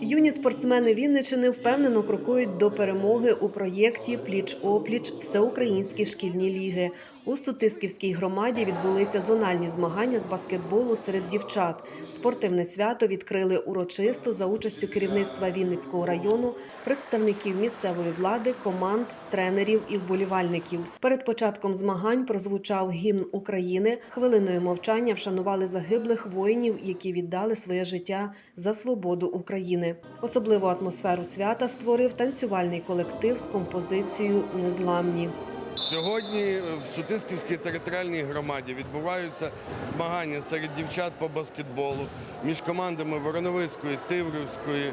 Юні спортсмени Вінничини впевнено крокують до перемоги у проєкті Пліч опліч Всеукраїнські шкільні ліги. У Сутисківській громаді відбулися зональні змагання з баскетболу серед дівчат. Спортивне свято відкрили урочисто за участю керівництва Вінницького району, представників місцевої влади, команд, тренерів і вболівальників. Перед початком змагань прозвучав гімн України. Хвилиною мовчання вшанували загиблих воїнів, які віддали своє життя за свободу України. Особливу атмосферу свята створив танцювальний колектив з композицією Незламні. Сьогодні в Сутисківській територіальній громаді відбуваються змагання серед дівчат по баскетболу між командами Вороновицької, Тиврівської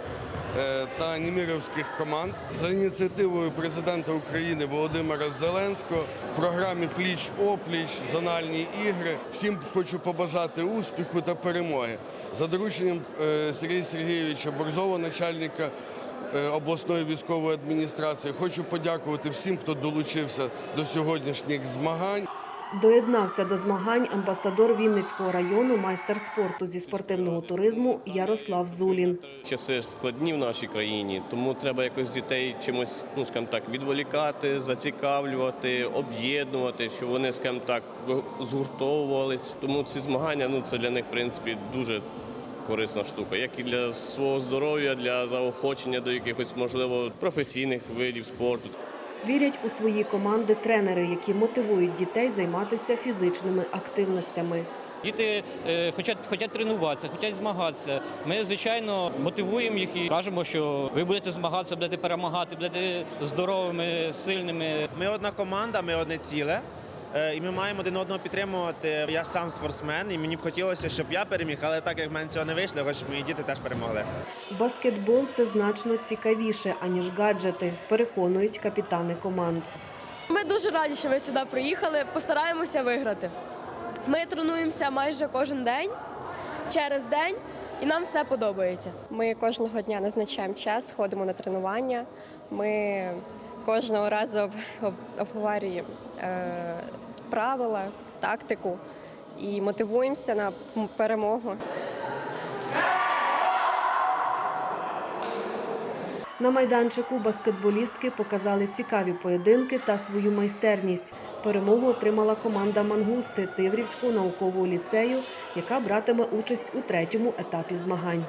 е, та Німірівських команд. За ініціативою президента України Володимира Зеленського в програмі Пліч опліч зональні ігри. Всім хочу побажати успіху та перемоги. За дорученням е, Сергія Сергійовича Борзова, начальника обласної військової адміністрації. Хочу подякувати всім, хто долучився до сьогоднішніх змагань. Доєднався до змагань амбасадор Вінницького району, майстер спорту зі спортивного туризму Ярослав Зулін. Часи складні в нашій країні, тому треба якось дітей чимось, ну скажімо так, відволікати, зацікавлювати, об'єднувати, щоб вони, скажімо так, згуртовувались. Тому ці змагання ну це для них в принципі дуже корисна штука, як і для свого здоров'я, для заохочення до якихось можливо професійних видів спорту. Вірять у свої команди тренери, які мотивують дітей займатися фізичними активностями. Діти е, хочуть, хочуть тренуватися, хочуть змагатися. Ми, звичайно, мотивуємо їх і кажемо, що ви будете змагатися, будете перемагати, будете здоровими, сильними. Ми одна команда, ми одне ціле. Е, І ми маємо один одного підтримувати. Я сам спортсмен, і мені б хотілося, щоб я переміг, але так як в мене цього не вийшло, щоб мої діти теж перемогли. Баскетбол це значно цікавіше, аніж гаджети, переконують капітани команд. Ми дуже раді, що ми сюди приїхали. Постараємося виграти. Ми тренуємося майже кожен день, через день, і нам все подобається. Ми кожного дня назначаємо час, ходимо на тренування. Ми кожного разу об- об- обговорюємо е, правила, тактику і мотивуємося на перемогу. На майданчику баскетболістки показали цікаві поєдинки та свою майстерність. Перемогу отримала команда Мангусти Тиврівського наукового ліцею, яка братиме участь у третьому етапі змагань.